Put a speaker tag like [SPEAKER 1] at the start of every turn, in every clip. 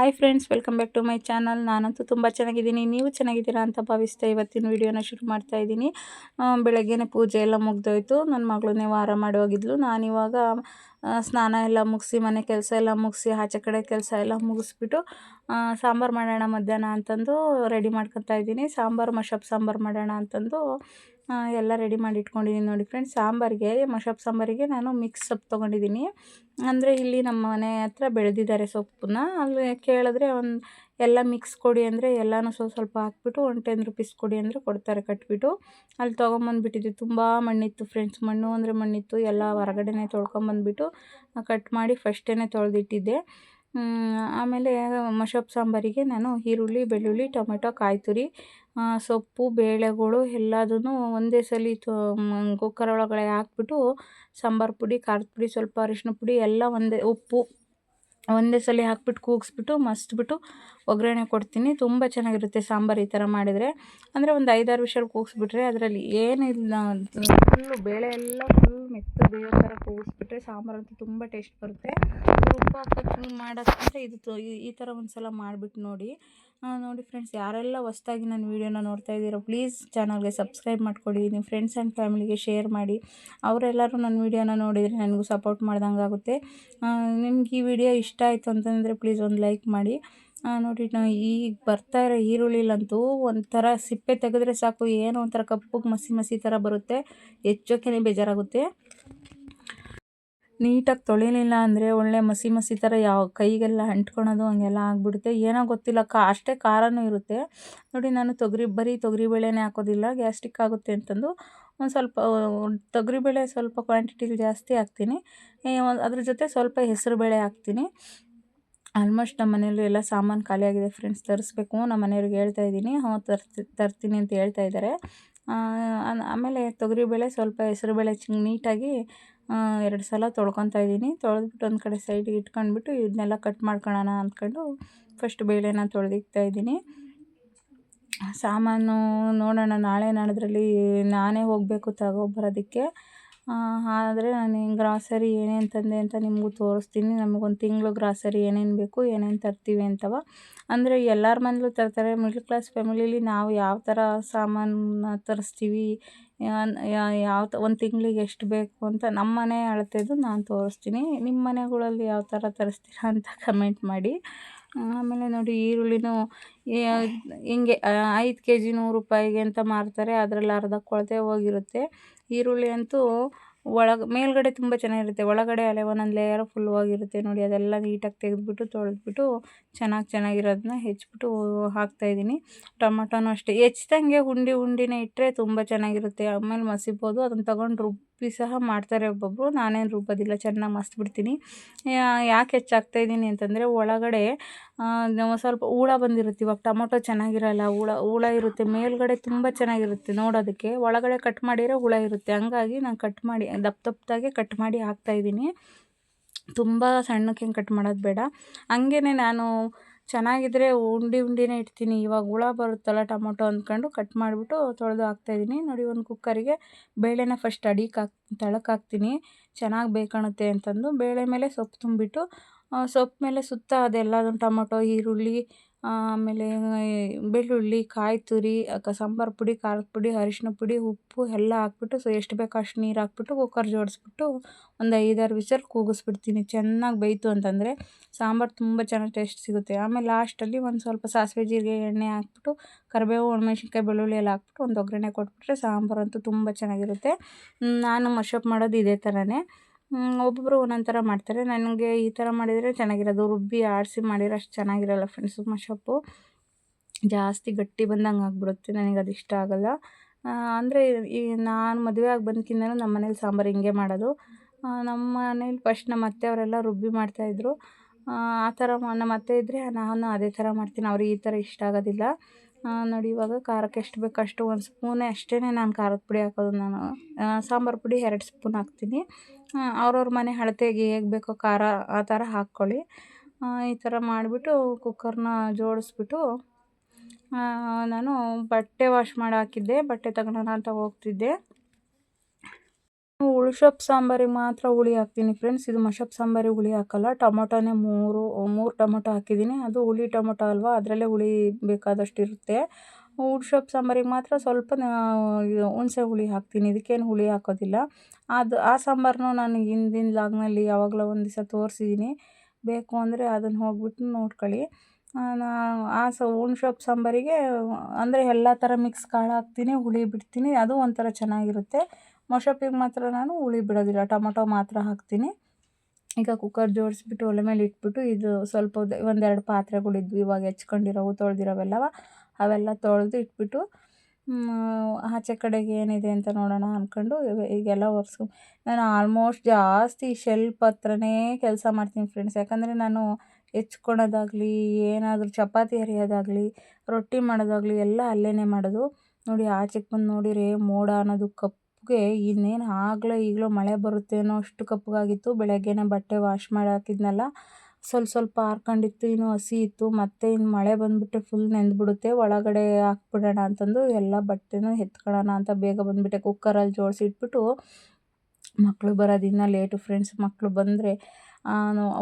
[SPEAKER 1] Hi friends welcome back to my channel ನಾನಂತೂ ತುಂಬ ಚೆನ್ನಾಗಿದ್ದೀನಿ. ನೀವು ಚೆನ್ನಾಗಿದ್ದೀರಾ ಅಂತ ಭಾವಿಸ್ತಾ ಇವತ್ತಿನ ವೀಡಿಯೋನ ಶುರು ಮಾಡ್ತಾ ಇದ್ದೀನಿ. ಬೆಳಗ್ಗೆನೇ ಪೂಜೆ ಎಲ್ಲ ಮುಗ್ದೋಯ್ತು. ನನ್ನ ಮಗಳನ್ನೇ ವಾರ ಮಾಡಿ ಹೋಗಿದ್ಲು ನಾನಿವಾಗ ಸ್ನಾನ ಎಲ್ಲ ಮುಗಿಸಿ, ಮನೆ ಕೆಲಸ ಎಲ್ಲ ಮುಗಿಸಿ, ಆಚೆ ಕಡೆ ಕೆಲಸ ಎಲ್ಲ ಮುಗಿಸ್ಬಿಟ್ಟು ಸಾಂಬಾರು ಮಾಡೋಣ ಮಧ್ಯಾಹ್ನ ಅಂತಂದು ರೆಡಿ ಮಾಡ್ಕೊತಾ ಇದ್ದೀನಿ. ಸಾಂಬಾರು ಮಶಪ್ ಸಾಂಬಾರು ಮಾಡೋಣ ಅಂತಂದು ಎಲ್ಲ ರೆಡಿ ಮಾಡಿ ಇಟ್ಕೊಂಡಿದ್ದೀನಿ ನೋಡಿ ಫ್ರೆಂಡ್ಸ್ ಸಾಂಬಾರಿಗೆ ಮಶಪ್ ಸಾಂಬಾರಿಗೆ ನಾನು ಮಿಕ್ಸ್ ಸೊಪ್ಪು ತೊಗೊಂಡಿದ್ದೀನಿ ಅಂದರೆ ಇಲ್ಲಿ ನಮ್ಮ ಮನೆ ಹತ್ರ ಬೆಳೆದಿದ್ದಾರೆ ಸೊಪ್ಪನ್ನ. ಅಲ್ಲಿ ಕೇಳಿದ್ರೆ ಒಂದು ಎಲ್ಲ ಮಿಕ್ಸ್ ಕೊಡಿ ಅಂದರೆ ಎಲ್ಲನೂ ಸ್ವಲ್ಪ ಸ್ವಲ್ಪ ಹಾಕ್ಬಿಟ್ಟು ಒನ್ ಟೆನ್ ರುಪೀಸ್ ಕೊಡಿ ಅಂದರೆ ಕೊಡ್ತಾರೆ ಕಟ್ಬಿಟ್ಟು. ಅಲ್ಲಿ ತೊಗೊಂಬಂದ್ಬಿಟ್ಟಿದ್ದೆ ತುಂಬ ಮಣ್ಣಿತ್ತು ಫ್ರೆಂಡ್ಸ್ ಮಣ್ಣು ಅಂದರೆ ಮಣ್ಣಿತ್ತು. ಎಲ್ಲ ಹೊರಗಡೆನೇ ತೊಳ್ಕೊಂಬಂದ್ಬಿಟ್ಟು ಕಟ್ ಮಾಡಿ ಫಸ್ಟೇ ತೊಳೆದಿಟ್ಟಿದ್ದೆ. ಆಮೇಲೆ ಮಶಪ್ ಸಾಂಬಾರಿಗೆ ನಾನು ಈರುಳ್ಳಿ, ಬೆಳ್ಳುಳ್ಳಿ, ಟೊಮೆಟೊ ಕಾಯಿ ತುರಿ ಸೊಪ್ಪು, ಬೇಳೆಗಳು ಎಲ್ಲದನ್ನು ಒಂದೇ ಸಲ ಕುಕ್ಕರ್ ಒಳಗಡೆ ಹಾಕ್ಬಿಟ್ಟು ಸಾಂಬಾರು ಪುಡಿ, ಖಾರದ ಪುಡಿ, ಸ್ವಲ್ಪ ಅರಿಶಿನ ಪುಡಿ ಎಲ್ಲ ಒಂದೇ ಉಪ್ಪು ಒಂದೇ ಸಲ ಹಾಕ್ಬಿಟ್ಟು ಕೂಗಿಸ್ಬಿಟ್ಟು ಮಸ್ತ್ಬಿಟ್ಟು ಒಗ್ಗರಣೆ ಕೊಡ್ತೀನಿ. ತುಂಬ ಚೆನ್ನಾಗಿರುತ್ತೆ ಸಾಂಬಾರು ಈ ಥರ ಮಾಡಿದರೆ. ಅಂದರೆ ಒಂದು ಐದಾರು ವಿಷಲ್ ಕೂಗಿಸ್ಬಿಟ್ರೆ ಅದರಲ್ಲಿ ಏನಿಲ್ಲ ಫುಲ್ಲು ಬೇಳೆ ಎಲ್ಲ ಫುಲ್ ಮೆತ್ತು ಬೇಯೋ ಥರ ಕೂಗಿಸ್ಬಿಟ್ರೆ ಸಾಂಬಾರು ಅಂತೂ ತುಂಬ ಟೇಸ್ಟ್ ಬರುತ್ತೆ. ಉಪ್ಪು ಹಾಕೋದು ಮಾಡೋದ್ಕಿಂತ ಇದು ಈ ಥರ ಒಂದು ಸಲ ಮಾಡಿಬಿಟ್ಟು ನೋಡಿ. ನೋಡಿ ಫ್ರೆಂಡ್ಸ್ ಯಾರೆಲ್ಲ ಹೊಸ್ದಾಗಿ ನನ್ನ ವೀಡಿಯೋನ ನೋಡ್ತಾ ಇದ್ದೀರೋ ಪ್ಲೀಸ್ ಚಾನಲ್ಗೆ ಸಬ್ಸ್ಕ್ರೈಬ್ ಮಾಡ್ಕೊಳ್ಳಿ ನಿಮ್ಮ ಫ್ರೆಂಡ್ಸ್ ಆ್ಯಂಡ್ ಫ್ಯಾಮಿಲಿಗೆ ಶೇರ್ ಮಾಡಿ. ಅವರೆಲ್ಲರೂ ನನ್ನ ವೀಡಿಯೋನ ನೋಡಿದರೆ ನನಗೂ ಸಪೋರ್ಟ್ ಮಾಡ್ದಂಗೆ ಆಗುತ್ತೆ ನಿಮ್ಗೆ ಈ ವಿಡಿಯೋ ಇಷ್ಟ ಆಯಿತು ಅಂತಂದರೆ ಪ್ಲೀಸ್ ಒಂದು ಲೈಕ್ ಮಾಡಿ. ನೋಡಿ, ನಾ ಈಗ ಬರ್ತಾ ಇರೋ ಈರುಳ್ಳಿಲಂತೂ ಒಂಥರ ಸಿಪ್ಪೆ ತೆಗೆದ್ರೆ ಸಾಕು, ಏನೋ ಒಂಥರ ಕಪ್ಪುಗೆ ಮಸಿ ಮಸಿ ಥರ ಬರುತ್ತೆ. ಹೆಚ್ಚೋಕೆ ಬೇಜಾರಾಗುತ್ತೆ. ನೀಟಾಗಿ ತೊಳಿಲಿಲ್ಲ ಅಂದರೆ ಒಳ್ಳೆ ಮಸಿ ಮಸಿ ಥರ ಯಾವ ಕೈಗೆಲ್ಲ ಅಂಟ್ಕೊಳೋದು ಹಂಗೆಲ್ಲ ಆಗಿಬಿಡುತ್ತೆ. ಏನೋ ಗೊತ್ತಿಲ್ಲ, ಕಾ, ಅಷ್ಟೇ ಖಾರನೂ ಇರುತ್ತೆ. ನೋಡಿ, ನಾನು ತೊಗರಿ, ಬರೀ ತೊಗರಿಬೇಳೆನೇ ಹಾಕೋದಿಲ್ಲ ಗ್ಯಾಸ್ಟಿಕ್ ಆಗುತ್ತೆ ಅಂತಂದು ಒಂದು ಸ್ವಲ್ಪ ತೊಗರಿಬೇಳೆ ಸ್ವಲ್ಪ ಕ್ವಾಂಟಿಟಿಲಿ ಜಾಸ್ತಿ ಹಾಕ್ತೀನಿ. ಅದ್ರ ಜೊತೆ ಸ್ವಲ್ಪ ಹೆಸರು ಬೇಳೆ ಹಾಕ್ತೀನಿ. ಆಲ್ಮೋಸ್ಟ್ ನಮ್ಮ ಮನೇಲಿ ಎಲ್ಲ ಸಾಮಾನು ಖಾಲಿಯಾಗಿದೆ ಫ್ರೆಂಡ್ಸ್ ತರಿಸ್ಬೇಕು. ನಮ್ಮ ಮನೆಯವ್ರಿಗೆ ಹೇಳ್ತಾ ಇದ್ದೀನಿ. ಹ್ಞೂ ತರ್ತಿ ತರ್ತೀನಿ ಅಂತ ಹೇಳ್ತಾ ಇದ್ದಾರೆ. ಆಮೇಲೆ ತೊಗರಿ ಬೇಳೆ ಸ್ವಲ್ಪ ಹೆಸರುಬೇಳೆ ಚಿ ನೀಟಾಗಿ ಎರಡು ಸಲ ತೊಳ್ಕೊತಾ ಇದ್ದೀನಿ. ತೊಳೆದ್ಬಿಟ್ಟು ಒಂದು ಕಡೆ ಸೈಡಿಗೆ ಇಟ್ಕೊಂಡ್ಬಿಟ್ಟು ಇದನ್ನೆಲ್ಲ ಕಟ್ ಮಾಡ್ಕೊಳ್ಳೋಣ ಅಂದ್ಕೊಂಡು ಫಸ್ಟ್ ಬೇಳೆನ ತೊಳೆದಿಕ್ತಾ ಇದ್ದೀನಿ. ಸಾಮಾನು ನೋಡೋಣ ನಾಳೆ ನಾಡಿದ್ರಲ್ಲಿ ನಾನೇ ಹೋಗಬೇಕು ತಗೊಬರೋದಕ್ಕೆ. ಆದರೆ ನಾನು ಗ್ರಾಸರಿ ಏನೇನು ತಂದೆ ಅಂತ ನಿಮಗೂ ತೋರಿಸ್ತೀನಿ. ನಮಗೊಂದು ತಿಂಗಳು ಗ್ರಾಸರಿ ಏನೇನು ಬೇಕು, ಏನೇನು ತರ್ತೀವಿ ಅಂತವ. ಅಂದರೆ ಎಲ್ಲರ ಮನೇಲೂ ತರ್ತಾರೆ. ಮಿಡ್ಲ್ ಕ್ಲಾಸ್ ಫ್ಯಾಮಿಲೀಲಿ ನಾವು ಯಾವ ಥರ ಸಾಮಾನು ತರಿಸ್ತೀವಿ ಯಾವ ತ, ಒಂದು ತಿಂಗಳಿಗೆ ಎಷ್ಟು ಬೇಕು ಅಂತ ನಮ್ಮ ಮನೆ ಅಳತೆದು ನಾನು ತೋರಿಸ್ತೀನಿ. ನಿಮ್ಮ ಮನೆಗಳಲ್ಲಿ ಯಾವ ಥರ ತರಿಸ್ತೀರಾ ಅಂತ ಕಮೆಂಟ್ ಮಾಡಿ. ಆಮೇಲೆ ನೋಡಿ ಈರುಳ್ಳಿನೂ ಹಿಂಗೆ ಐದು ಕೆ ಜಿ ನೂರು ರೂಪಾಯಿಗೆ ಅಂತ ಮಾರ್ತಾರೆ. ಅದರಲ್ಲಿ ಅರ್ಧ ಕೊಳತೆ ಹೋಗಿರುತ್ತೆ. ಈರುಳ್ಳಿ ಅಂತೂ ಒಳಗೆ, ಮೇಲುಗಡೆ ತುಂಬ ಚೆನ್ನಾಗಿರುತ್ತೆ. ಒಳಗಡೆ ಅಲೆ ಒಂದೊಂದು ಲೇಯರ್ ಫುಲ್ ಹೋಗಿರುತ್ತೆ ನೋಡಿ. ಅದೆಲ್ಲ ನೀಟಾಗಿ ತೆಗೆದುಬಿಟ್ಟು, ತೊಳೆದ್ಬಿಟ್ಟು ಚೆನ್ನಾಗಿ ಚೆನ್ನಾಗಿರೋದನ್ನ ಹೆಚ್ಚಿಬಿಟ್ಟು ಹಾಕ್ತಾಯಿದ್ದೀನಿ ಟೊಮೊಟೊನೂ ಅಷ್ಟೇ. ಹೆಚ್ಚಿದಂಗೆ ಉಂಡಿ ಉಂಡಿನೇ ಇಟ್ಟರೆ ತುಂಬ ಚೆನ್ನಾಗಿರುತ್ತೆ. ಆಮೇಲೆ ಮಸಿಬೋದು. ಅದನ್ನು ತೊಗೊಂಡು ರುಬ್ಬಿ ಸಹ ಮಾಡ್ತಾರೆ ಒಬ್ಬೊಬ್ಬರು ನಾನೇನು ರುಬ್ಬೋದಿಲ್ಲ ಚೆನ್ನಾಗಿ ಮಸ್ತ್ ಬಿಡ್ತೀನಿ ಯಾಕೆ ಹೆಚ್ಚಾಗ್ತಾಯಿದ್ದೀನಿ ಅಂತಂದರೆ ಒಳಗಡೆ ಸ್ವಲ್ಪ ಹೂಳ ಬಂದಿರುತ್ತೆ. ಇವಾಗ ಟೊಮೊಟೊ ಚೆನ್ನಾಗಿರಲ್ಲ, ಹುಳ ಹುಳ ಇರುತ್ತೆ. ಮೇಲುಗಡೆ ತುಂಬ ಚೆನ್ನಾಗಿರುತ್ತೆ ನೋಡೋದಕ್ಕೆ. ಒಳಗಡೆ ಕಟ್ ಮಾಡಿರೋ ಹುಳ ಇರುತ್ತೆ. ಹಂಗಾಗಿ ನಾನು ಕಟ್ ಮಾಡಿ, ದಪ್ಪ ದಪ್ಪದಾಗೆ ಕಟ್ ಮಾಡಿ ಹಾಕ್ತಾಯಿದ್ದೀನಿ ತುಂಬ ಸಣ್ಣಕ್ಕೆ ಕಟ್ ಮಾಡೋದು ಬೇಡ. ಹಂಗೇ ನಾನು ಚೆನ್ನಾಗಿದ್ದರೆ ಉಂಡೆ ಉಂಡಿನೇ ಇಡ್ತೀನಿ. ಇವಾಗ ಹುಳ ಬರುತ್ತಲ್ಲ ಟೊಮೊಟೊ ಅಂದ್ಕೊಂಡು ಕಟ್ ಮಾಡಿಬಿಟ್ಟು ತೊಳೆದು ಹಾಕ್ತಾಯಿದ್ದೀನಿ ನೋಡಿ, ಒಂದು ಕುಕ್ಕರಿಗೆ ಬೇಳೆನ ಫಸ್ಟ್ ಅಡಿಗೆ ಹಾಕ್ ತಳಕ್ಕೆ ಹಾಕ್ತೀನಿ. ಚೆನ್ನಾಗಿ ಬೇಕಣುತ್ತೆ ಅಂತಂದು. ಬೇಳೆ ಮೇಲೆ ಸೊಪ್ಪು ತುಂಬಿಟ್ಟು ಸೊಪ್ಪು ಮೇಲೆ ಸುತ್ತ ಅದೆಲ್ಲದನ್ನು ಟೊಮೊಟೊ, ಈರುಳ್ಳಿ ಆಮೇಲೆ ಬೆಳ್ಳುಳ್ಳಿ ಕಾಯಿ ತುರಿ ಸಾಂಬಾರು ಪುಡಿ, ಖಾರದ ಪುಡಿ, ಅರಿಶಿನ ಪುಡಿ, ಉಪ್ಪು ಎಲ್ಲ ಹಾಕ್ಬಿಟ್ಟು, ಸೊ ಎಷ್ಟು ಬೇಕೋ ಅಷ್ಟು ನೀರು ಹಾಕ್ಬಿಟ್ಟು ಕುಕ್ಕರ್ ಜೋಡಿಸ್ಬಿಟ್ಟು ಒಂದು ಐದಾರು ವಿಸಲ್ ಕೂಗಿಸ್ಬಿಡ್ತೀನಿ. ಚೆನ್ನಾಗಿ ಬೇಯ್ತು ಅಂತಂದರೆ ಸಾಂಬಾರು ತುಂಬ ಚೆನ್ನಾಗಿ ಟೇಸ್ಟ್ ಸಿಗುತ್ತೆ. ಆಮೇಲೆ ಲಾಸ್ಟಲ್ಲಿ ಒಂದು ಸ್ವಲ್ಪ ಸಾಸಿವೆ ಜೀರಿಗೆ ಎಣ್ಣೆ ಹಾಕ್ಬಿಟ್ಟು, ಕರಿಬೇವು, ಒಣಮೆಣ್ಸಿನ್ಕಾಯಿ, ಬೆಳ್ಳುಳ್ಳಿ ಎಲ್ಲ ಹಾಕ್ಬಿಟ್ಟು ಒಂದು ಒಗ್ಗರಣೆ ಕೊಟ್ಬಿಟ್ರೆ ಸಾಂಬಾರು ಅಂತೂ ತುಂಬ ಚೆನ್ನಾಗಿರುತ್ತೆ. ನಾನು ಮಶಪ್ ಮಾಡೋದು ಇದೇ ಥರನೇ ಒಬ್ಬೊಬ್ಬರು ಒಂದೊಂದು ಥರ ಮಾಡ್ತಾರೆ. ನನಗೆ ಈ ಥರ ಮಾಡಿದರೆ ಚೆನ್ನಾಗಿರೋದು. ರುಬ್ಬಿ ಆಡಿಸಿ ಮಾಡಿರೋ ಅಷ್ಟು ಚೆನ್ನಾಗಿರಲ್ಲ ಫ್ರೆಂಡ್ಸ್ ಮಶಪ್ಪು ಜಾಸ್ತಿ ಗಟ್ಟಿ ಬಂದಂಗೆ ಆಗಿಬಿಡುತ್ತೆ. ನನಗೆ ಅದು ಇಷ್ಟ ಆಗಲ್ಲ. ಅಂದರೆ ಈ ನಾನು ಮದುವೆ ಆಗಿ ಬಂದಕ್ಕಿಂತಲೂ ನಮ್ಮ ಮನೇಲಿ ಸಾಂಬಾರು ಹಿಂಗೆ ಮಾಡೋದು. ನಮ್ಮ ಮನೇಲಿ ಫಸ್ಟ್ ನಮ್ಮ ಅತ್ತೆ ಅವರೆಲ್ಲ ರುಬ್ಬಿ ಮಾಡ್ತಾಯಿದ್ರು ಆ ಥರ ನಮ್ಮ ಅತ್ತೆ ಇದ್ದರೆ ನಾನು ಅದೇ ಥರ ಮಾಡ್ತೀನಿ. ಅವ್ರಿಗೆ ಈ ಥರ ಇಷ್ಟ ಆಗೋದಿಲ್ಲ. ನೋಡಿ ಇವಾಗ ಖಾರಕ್ಕೆ ಎಷ್ಟು ಬೇಕು ಅಷ್ಟು ಒಂದು ಸ್ಪೂನೇ ಅಷ್ಟೇ ನಾನು ಖಾರದ ಪುಡಿ ಹಾಕೋದು ನಾನು. ಸಾಂಬಾರು ಪುಡಿ ಎರಡು ಸ್ಪೂನ್ ಹಾಕ್ತೀನಿ. ಅವ್ರವ್ರ ಮನೆ ಅಳತೆಗೆ ಹೇಗೆ ಬೇಕೋ ಖಾರ, ಆ ಥರ ಹಾಕ್ಕೊಳ್ಳಿ. ಈ ಥರ ಮಾಡಿಬಿಟ್ಟು ಕುಕ್ಕರ್ನ ಜೋಡಿಸ್ಬಿಟ್ಟು ನಾನು ಬಟ್ಟೆ ವಾಶ್ ಮಾಡಿ ಹಾಕಿದ್ದೆ, ಬಟ್ಟೆ ತಗೊಳೋಣ ಅಂತ ಹೋಗ್ತಿದ್ದೆ. ಉಳ್ಸೊಪ್ಪು ಸಾಂಬಾರಿಗೆ ಮಾತ್ರ ಹುಳಿ ಹಾಕ್ತೀನಿ ಫ್ರೆಂಡ್ಸ್. ಇದು ಮಶಪ್ ಸಾಂಬಾರಿಗೆ ಹುಳಿ ಹಾಕಲ್ಲ. ಟೊಮೊಟೊನೇ ಮೂರು ಮೂರು ಟೊಮೊಟೊ ಹಾಕಿದ್ದೀನಿ. ಅದು ಹುಳಿ ಟೊಮೊಟೊ ಅಲ್ವಾ? ಅದರಲ್ಲೇ ಹುಳಿ ಬೇಕಾದಷ್ಟು ಇರುತ್ತೆ ಉಳ್ಸೊಪ್ಪು ಸಾಂಬಾರಿಗೆ ಮಾತ್ರ ಸ್ವಲ್ಪ ಹುಣಸೆ ಹುಳಿ ಹಾಕ್ತೀನಿ. ಇದಕ್ಕೇನು ಹುಳಿ ಹಾಕೋದಿಲ್ಲ. ಅದು, ಆ ಸಾಂಬಾರನ್ನು ನಾನು ಹಿಂದಿನ ಲಾಗ್ನಲ್ಲಿ ಯಾವಾಗಲೂ ಒಂದು ದಿವಸ ತೋರಿಸಿದ್ದೀನಿ ಬೇಕು ಅಂದರೆ ಅದನ್ನು ಹೋಗ್ಬಿಟ್ಟು ನೋಡ್ಕೊಳ್ಳಿ. ಆ ಸ ಹುಣ್ಸೊಪ್ಪು ಸಾಂಬಾರಿಗೆ ಅಂದರೆ ಎಲ್ಲ ಥರ ಮಿಕ್ಸ್ ಕಾಳು ಹಾಕ್ತೀನಿ, ಹುಳಿ ಬಿಡ್ತೀನಿ. ಅದು ಒಂಥರ ಚೆನ್ನಾಗಿರುತ್ತೆ. ಮೊಸಪ್ಪಿಗೆ ಮಾತ್ರ ನಾನು ಹುಳಿ ಬಿಡೋದಿಲ್ಲ. ಟೊಮೊಟೊ ಮಾತ್ರ ಹಾಕ್ತೀನಿ. ಈಗ ಕುಕ್ಕರ್ ಜೋಡಿಸ್ಬಿಟ್ಟು ಒಲೆ ಮೇಲೆ ಇಟ್ಬಿಟ್ಟು ಇದು ಸ್ವಲ್ಪ ಒಂದೆರಡು ಪಾತ್ರೆಗಳಿದ್ವು. ಇವಾಗ ಹೆಚ್ಕೊಂಡಿರೋವು ತೊಳೆದಿರೋವೆಲ್ಲವ ಅವೆಲ್ಲ ತೊಳೆದು ಇಟ್ಬಿಟ್ಟು ಆಚೆ ಕಡೆಗೆ ಏನಿದೆ ಅಂತ ನೋಡೋಣ ಅಂದ್ಕೊಂಡು ಈಗೆಲ್ಲ ಒರೆಸ್ಕೊ ನಾನು ಆಲ್ಮೋಸ್ಟ್ ಜಾಸ್ತಿ ಶೆಲ್ಪ್ ಹತ್ರನೇ ಕೆಲಸ ಮಾಡ್ತೀನಿ ಫ್ರೆಂಡ್ಸ್ ಯಾಕಂದರೆ ನಾನು ಹೆಚ್ಕೊಳೋದಾಗಲಿ, ಏನಾದರೂ ಚಪಾತಿ ಹರಿಯೋದಾಗಲಿ, ರೊಟ್ಟಿ ಮಾಡೋದಾಗಲಿ ಎಲ್ಲ ಅಲ್ಲೇ ಮಾಡೋದು. ನೋಡಿ ಆಚೆಗೆ ಬಂದು ನೋಡಿರಿ, ಮೋಡ ಅನ್ನೋದು ಕಪ್ಪಗೆ ಇನ್ನೇನು ಆಗಲೇ ಈಗಲೂ ಮಳೆ ಬರುತ್ತೇನೋ ಅಷ್ಟು ಕಪ್ಪಗಾಗಿತ್ತು ಬೆಳಗ್ಗೆನೇ ಬಟ್ಟೆ ವಾಶ್ ಮಾಡಿ ಹಾಕಿದ್ನಲ್ಲ. ಸ್ವಲ್ಪ ಸ್ವಲ್ಪ ಆರ್ಕೊಂಡಿತ್ತು, ಇನ್ನೂ ಹಸಿ ಇತ್ತು. ಮತ್ತೆ ಇನ್ನು ಮಳೆ ಬಂದುಬಿಟ್ರೆ ಫುಲ್ ನೆಂದ್ಬಿಡುತ್ತೆ ಒಳಗಡೆ ಹಾಕ್ಬಿಡೋಣ ಅಂತಂದು ಎಲ್ಲ ಬಟ್ಟೆನೂ ಎತ್ಕೊಳ್ಳೋಣ ಅಂತ ಬೇಗ ಬಂದುಬಿಟ್ಟೆ. ಕುಕ್ಕರಲ್ಲಿ ಜೋಡಿಸಿ ಇಟ್ಬಿಟ್ಟು ಮಕ್ಕಳು ಬರೋದಿನ್ನ ಲೇಟು ಫ್ರೆಂಡ್ಸ್ ಮಕ್ಕಳು ಬಂದರೆ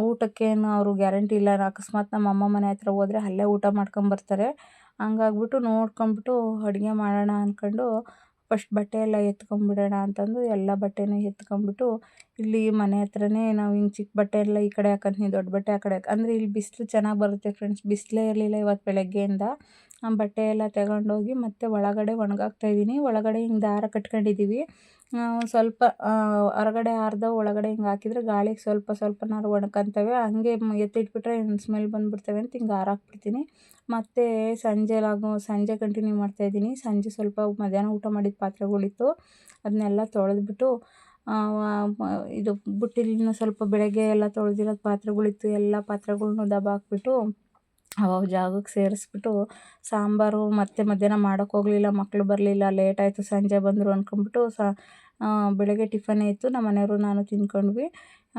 [SPEAKER 1] ಊಟಕ್ಕೇನು ಅವರು ಗ್ಯಾರಂಟಿ ಇಲ್ಲ. ಅಕಸ್ಮಾತ್ ನಮ್ಮ ಅಮ್ಮ ಮನೆ ಹತ್ರ ಹೋದರೆ ಅಲ್ಲೇ ಊಟ ಮಾಡ್ಕೊಂಬರ್ತಾರೆ ಹಂಗಾಗ್ಬಿಟ್ಟು ನೋಡ್ಕೊಂಬಿಟ್ಟು ಅಡುಗೆ ಮಾಡೋಣ ಅಂದ್ಕೊಂಡು ಫಸ್ಟ್ ಬಟ್ಟೆ ಎಲ್ಲ ಎತ್ಕೊಂಬಿಡೋಣ ಅಂತಂದು ಎಲ್ಲ ಬಟ್ಟೆನೂ ಎತ್ಕೊಂಬಿಟ್ಟು ಇಲ್ಲಿ ಮನೆ ಹತ್ರನೇ ನಾವು ಹಿಂಗೆ ಚಿಕ್ಕ ಬಟ್ಟೆ ಎಲ್ಲ ಈ ಕಡೆ ಹಾಕಂತೀನಿ, ದೊಡ್ಡ ಬಟ್ಟೆ ಆ ಕಡೆ ಅಂದರೆ ಇಲ್ಲಿ ಬಿಸಿಲು ಚೆನ್ನಾಗಿ ಬರುತ್ತೆ ಫ್ರೆಂಡ್ಸ್ ಬಿಸಿಲೇ ಇರಲಿಲ್ಲ ಇವತ್ತು ಬೆಳಗ್ಗೆಯಿಂದ. ಬಟ್ಟೆ ಎಲ್ಲ ತಗೊಂಡೋಗಿ ಮತ್ತೆ ಒಳಗಡೆ ಒಣಗಾಕ್ತಾಯಿದ್ದೀನಿ ಒಳಗಡೆ ಹಿಂಗೆ ದಾರ ಕಟ್ಕೊಂಡಿದ್ದೀವಿ ಸ್ವಲ್ಪ ಹೊರಗಡೆ ಅರ್ಧ ಒಳಗಡೆ ಹಿಂಗೆ ಹಾಕಿದರೆ ಗಾಳಿಗೆ ಸ್ವಲ್ಪ ಸ್ವಲ್ಪನಾರು ಒಣಕಂತವೆ. ಹಂಗೆ ಎತ್ತಿಟ್ಬಿಟ್ರೆ ಸ್ಮೆಲ್ ಬಂದುಬಿಡ್ತವೆ ಅಂತ ಹಿಂಗೆ ಆರಾಕ್ಬಿಡ್ತೀನಿ ಮತ್ತು ಸಂಜೆಲಾಗೋ ಸಂಜೆ ಕಂಟಿನ್ಯೂ ಮಾಡ್ತಾಯಿದ್ದೀನಿ ಸಂಜೆ ಸ್ವಲ್ಪ ಮಧ್ಯಾಹ್ನ ಊಟ ಮಾಡಿದ ಪಾತ್ರೆಗಳಿತ್ತು. ಅದನ್ನೆಲ್ಲ ತೊಳೆದ್ಬಿಟ್ಟು ಇದು ಬುಟ್ಟಿಲಿನ ಸ್ವಲ್ಪ ಬೆಳಗ್ಗೆ ಎಲ್ಲ ತೊಳೆದಿರೋದು ಪಾತ್ರೆಗಳಿತ್ತು. ಎಲ್ಲ ಪಾತ್ರೆಗಳ್ನು ದಬಾಕ್ಬಿಟ್ಟು ಅವಾಗ ಜಾಗಕ್ಕೆ ಸೇರಿಸ್ಬಿಟ್ಟು ಸಾಂಬಾರು ಮತ್ತೆ ಮಧ್ಯಾಹ್ನ ಮಾಡೋಕ್ಕೆ ಹೋಗಲಿಲ್ಲ ಮಕ್ಕಳು ಬರಲಿಲ್ಲ ಲೇಟ್ ಆಯಿತು, ಸಂಜೆ ಬಂದರು ಅಂದ್ಕೊಂಬಿಟ್ಟು ಸ ಬೆಳಗ್ಗೆ ಟಿಫನ್ ಇತ್ತು, ನಮ್ಮ ಮನೆಯವರು ನಾನು ತಿಂದ್ಕೊಂಡ್ವಿ.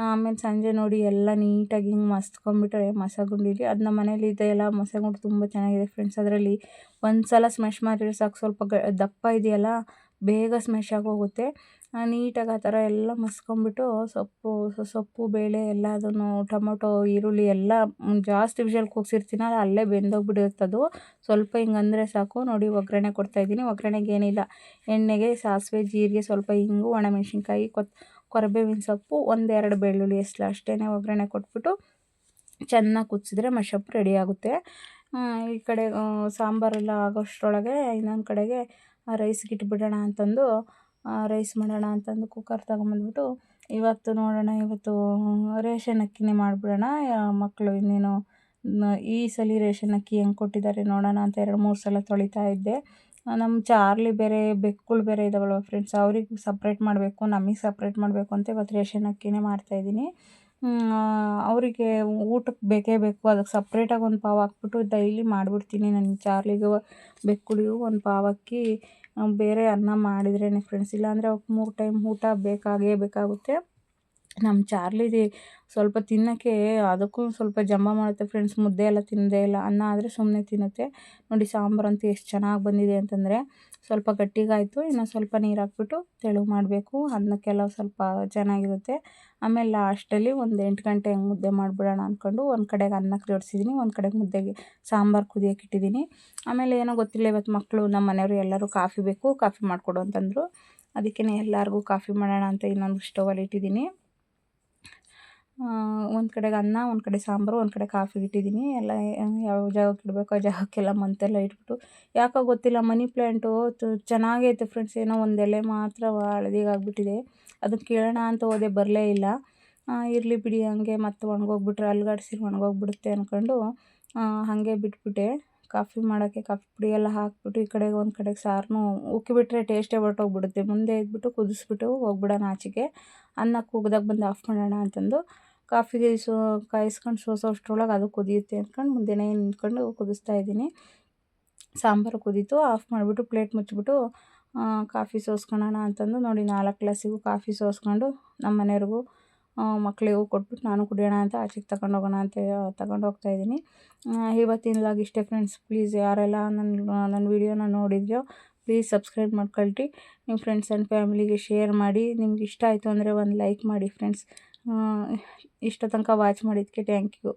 [SPEAKER 1] ಆಮೇಲೆ ಸಂಜೆ ನೋಡಿ ಎಲ್ಲ ನೀಟಾಗಿ ಹಿಂಗೆ ಮಸ್ತ್ಕೊಂಡ್ಬಿಟ್ರೆ ಮಸಗುಂಡಿಲಿ. ಅದು ನಮ್ಮ ಮನೇಲಿ ಇದೆಯಲ್ಲ ಮಸಗುಂಡು ತುಂಬ ಚೆನ್ನಾಗಿದೆ ಫ್ರೆಂಡ್ಸ್ ಅದರಲ್ಲಿ ಒಂದು ಸಲ ಸ್ಮ್ಯಾಶ್ ಮಾಡಿದ್ರೆ ಸಾಕು, ಸ್ವಲ್ಪ ದಪ್ಪ ಇದೆಯಲ್ಲ, ಬೇಗ ಸ್ಮ್ಯಾಶ್ ಆಗೋಗುತ್ತೆ. ನೀಟಾಗಿ ಆ ಥರ ಎಲ್ಲ ಮಸ್ಕೊಂಬಿಟ್ಟು ಸೊಪ್ಪು ಸೊಪ್ಪು, ಬೇಳೆ ಎಲ್ಲ ಅದನ್ನು ಟೊಮೊಟೊ, ಈರುಳ್ಳಿ ಎಲ್ಲ ಜಾಸ್ತಿ ವಿಷಲ್ ಕೂಗ್ಸಿರ್ತೀನಲ್ಲ ಅಲ್ಲೇ ಬೆಂದೋಗ್ಬಿಡುತ್ತೆ ಅದು. ಸ್ವಲ್ಪ ಹಿಂಗೆ ಅಂದರೆ ಸಾಕು. ನೋಡಿ, ಒಗ್ಗರಣೆ ಕೊಡ್ತಾಯಿದ್ದೀನಿ ಒಗ್ಗರಣೆಗೆ ಏನಿಲ್ಲ. ಎಣ್ಣೆಗೆ, ಸಾಸಿವೆ, ಜೀರಿಗೆ, ಸ್ವಲ್ಪ ಹಿಂಗು, ಒಣಮೆಣ್ಸಿನ್ಕಾಯಿ, ಕೊತ್, ಕೊರಬೇವಿನ ಸೊಪ್ಪು, ಒಂದೆರಡು ಬೆಳ್ಳುಳ್ಳಿ ಎಷ್ಟು ಅಷ್ಟೇ ಒಗ್ಗರಣೆ ಕೊಟ್ಬಿಟ್ಟು ಚೆನ್ನಾಗಿ ಕುದಿಸಿದ್ರೆ ಮಶಪ್ ರೆಡಿ ಆಗುತ್ತೆ. ಈ ಕಡೆ ಸಾಂಬಾರೆಲ್ಲ ಆಗೋಷ್ಟರೊಳಗೆ ಇನ್ನೊಂದು ಕಡೆಗೆ ರೈಸ್ಗಿಟ್ಬಿಡೋಣ ಅಂತಂದು ರೈಸ್ ಮಾಡೋಣ ಅಂತಂದು ಕುಕ್ಕರ್ ತಗೊಂಬಂದ್ಬಿಟ್ಟು, ಇವತ್ತು ನೋಡೋಣ, ಇವತ್ತು ರೇಷನ್ ಅಕ್ಕಿನೇ ಮಾಡಿಬಿಡೋಣ ಮಕ್ಕಳು ಇನ್ನೇನು ಈ ಸಲ ರೇಷನ್ ಅಕ್ಕಿ ಹೆಂಗೆ ಕೊಟ್ಟಿದ್ದಾರೆ ನೋಡೋಣ ಅಂತ ಎರಡು, ಮೂರು ಸಲ ತೊಳಿತಾ ಇದ್ದೆ. ನಮ್ಮ ಚಾರ್ಲಿ ಬೇರೆ ಬೆಕ್ಕುಗಳು ಬೇರೆ ಇದ್ದಾವಲ್ವ ಫ್ರೆಂಡ್ಸ್ ಅವ್ರಿಗೆ ಸಪ್ರೇಟ್ ಮಾಡಬೇಕು, ನಮಗೆ ಸಪ್ರೇಟ್ ಮಾಡಬೇಕು ಅಂತ ಇವತ್ತು ರೇಷನ್ ಅಕ್ಕಿನೇ ಮಾಡ್ತಾಯಿದ್ದೀನಿ ಅವರಿಗೆ ಊಟಕ್ಕೆ ಬೇಕೇ ಬೇಕು ಅದಕ್ಕೆ ಸಪ್ರೇಟಾಗಿ ಒಂದು ಪಾವು ಹಾಕ್ಬಿಟ್ಟು ಡೈಲಿ ಮಾಡಿಬಿಡ್ತೀನಿ ನನ್ನ ಚಾರ್ಲಿಗೂ, ಬೆಕ್ಕುಳಿಗೂ ಒಂದು ಪಾವು ಅಕ್ಕಿ ಬೇರೆ ಅನ್ನ ಮಾಡಿದ್ರೇ ಫ್ರೆಂಡ್ಸ್ ಇಲ್ಲಾಂದರೆ ಅವಕ್ಕೆ ಮೂರು ಟೈಮ್ ಊಟ ಬೇಕಾಗೇ ಬೇಕಾಗುತ್ತೆ. ನಮ್ಮ ಚಾರ್ಲಿದು ಸ್ವಲ್ಪ ತಿನ್ನೋಕ್ಕೆ ಅದಕ್ಕೂ ಸ್ವಲ್ಪ ಜಂಬ ಮಾಡುತ್ತೆ ಫ್ರೆಂಡ್ಸ್ ಮುದ್ದೆ ಎಲ್ಲ ತಿನ್ನದೇ ಇಲ್ಲ, ಅನ್ನ ಆದರೆ ಸುಮ್ಮನೆ ತಿನ್ನುತ್ತೆ. ನೋಡಿ ಸಾಂಬಾರಂತೂ ಎಷ್ಟು ಚೆನ್ನಾಗಿ ಬಂದಿದೆ ಅಂತಂದರೆ ಸ್ವಲ್ಪ ಗಟ್ಟಿಗಾಯಿತು, ಇನ್ನು ಸ್ವಲ್ಪ ನೀರು ಹಾಕ್ಬಿಟ್ಟು ತೆಳು ಮಾಡಬೇಕು, ಅನ್ನಕ್ಕೆಲ್ಲ ಸ್ವಲ್ಪ ಚೆನ್ನಾಗಿರುತ್ತೆ. ಆಮೇಲೆ ಲಾಸ್ಟಲ್ಲಿ ಒಂದು ಎಂಟು ಗಂಟೆ ಹೆಂಗೆ ಮುದ್ದೆ ಮಾಡಿಬಿಡೋಣ ಅಂದ್ಕೊಂಡು ಒಂದು ಕಡೆಗೆ ಅನ್ನಕ್ಕೆ ಜೋಡಿಸಿದ್ದೀನಿ ಒಂದು ಕಡೆಗೆ ಮುದ್ದೆಗೆ ಸಾಂಬಾರು ಕುದಿಯೋಕೆ ಇಟ್ಟಿದ್ದೀನಿ ಆಮೇಲೆ ಏನೋ ಗೊತ್ತಿಲ್ಲ ಇವತ್ತು ಮಕ್ಕಳು ನಮ್ಮ ಮನೆಯವರು ಎಲ್ಲರೂ ಕಾಫಿ ಬೇಕು, ಕಾಫಿ ಮಾಡಿಕೊಡು ಅಂತಂದರು. ಅದಕ್ಕೆ ಎಲ್ಲರಿಗೂ ಕಾಫಿ ಮಾಡೋಣ ಅಂತ ಇನ್ನೊಂದು ಸ್ಟೋವಲ್ಲಿ ಇಟ್ಟಿದ್ದೀನಿ ಒಂದು ಕಡೆಗೆ ಅನ್ನ, ಒಂದು ಕಡೆ ಸಾಂಬಾರು, ಒಂದು ಕಡೆ ಕಾಫಿ ಇಟ್ಟಿದ್ದೀನಿ ಎಲ್ಲ ಯಾವ ಜಾಗಕ್ಕೆ ಇಡಬೇಕು ಆ ಜಾಗಕ್ಕೆಲ್ಲ ಮಂತೆಲ್ಲ ಇಟ್ಬಿಟ್ಟು. ಯಾಕೋ ಗೊತ್ತಿಲ್ಲ, ಮನಿ ಪ್ಲ್ಯಾಂಟು ಚೆನ್ನಾಗೈತೆ ಫ್ರೆಂಡ್ಸ್ ಏನೋ ಒಂದು ಎಲೆ ಮಾತ್ರ ಹಳದಿಗಾಗ್ಬಿಟ್ಟಿದೆ ಅದನ್ನು ಕೇಳೋಣ ಅಂತ ಹೋದೆ, ಬರಲೇ ಇಲ್ಲ. ಇರಲಿ ಬಿಡಿ, ಹಂಗೆ ಮತ್ತೆ ಒಣಗೋಗ್ಬಿಟ್ರೆ ಅಲ್ಗಾಡಿಸಿ ಒಣಗೋಗ್ಬಿಡುತ್ತೆ ಅಂದ್ಕೊಂಡು ಹಾಗೆ ಬಿಟ್ಬಿಟ್ಟೆ. ಕಾಫಿ ಮಾಡೋಕ್ಕೆ ಕಾಫಿ ಪುಡಿ ಎಲ್ಲ ಹಾಕ್ಬಿಟ್ಟು ಈ ಕಡೆಗೆ ಒಂದು ಕಡೆಗೆ ಸಾರನ್ನು ಉಕ್ಕಿಬಿಟ್ರೆ ಟೇಸ್ಟೇ ಹೊರ್ಟೋಗ್ಬಿಡುತ್ತೆ. ಮುಂದೆ ಇದ್ಬಿಟ್ಟು ಕುದಿಸ್ಬಿಟ್ಟು ಹೋಗ್ಬಿಡೋಣ ಆಚೆಗೆ. ಅನ್ನ ಕೂಗ್ದಾಗ ಬಂದು ಆಫ್ ಮಾಡೋಣ ಅಂತಂದು. ಕಾಫಿಗೆ ಸೋ, ಕಾಯಿಸ್ಕೊಂಡು ಸೋಸೋ ಅಷ್ಟರೊಳಗೆ ಅದು ಕುದಿಯುತ್ತೆ ಅಂದ್ಕೊಂಡು ಮುಂದೆನೇ ನಿಂತ್ಕೊಂಡು ಕುದಿಸ್ತಾ ಇದ್ದೀನಿ. ಸಾಂಬಾರು ಕುದೀತು, ಆಫ್ ಮಾಡಿಬಿಟ್ಟು ಪ್ಲೇಟ್ ಮುಚ್ಚಿಬಿಟ್ಟು ಕಾಫಿ ಸೋಸ್ಕೊಳೋಣ ಅಂತಂದು ನೋಡಿ ನಾಲ್ಕು ಗ್ಲಾಸಿಗೂ ಕಾಫಿ ಸೋಸ್ಕೊಂಡು ನಮ್ಮ ಮನೆಯವ್ರಿಗೂ ಮಕ್ಕಳಿಗೂ ಕೊಟ್ಬಿಟ್ಟು ನಾನು ಕುಡಿಯೋಣ ಅಂತ ಆಚೆಗೆ ತಗೊಂಡು ಹೋಗೋಣ ಅಂತ ತಗೊಂಡು ಹೋಗ್ತಾಯಿದ್ದೀನಿ ಇವತ್ತಿನ ಲಾಗ್ ಇಷ್ಟೇ ಫ್ರೆಂಡ್ಸ್, ಪ್ಲೀಸ್ ಯಾರೆಲ್ಲ ನನ್ನ ನನ್ನ ವೀಡಿಯೋನ ನೋಡಿದ್ರೋ ಪ್ಲೀಸ್ ಸಬ್ಸ್ಕ್ರೈಬ್ ಮಾಡ್ಕೊಳ್ರಿ. ನಿಮ್ಮ ಫ್ರೆಂಡ್ಸ್ ಆ್ಯಂಡ್ ಫ್ಯಾಮಿಲಿಗೆ ಶೇರ್ ಮಾಡಿ, ನಿಮ್ಗೆ ಇಷ್ಟ ಆಯಿತು ಅಂದರೆ ಒಂದು ಲೈಕ್ ಮಾಡಿ ಫ್ರೆಂಡ್ಸ್. ಇಷ್ಟ ತನಕ ವಾಚ್ ಮಾಡಿದ್ದಕ್ಕೆ ಥ್ಯಾಂಕ್ ಯು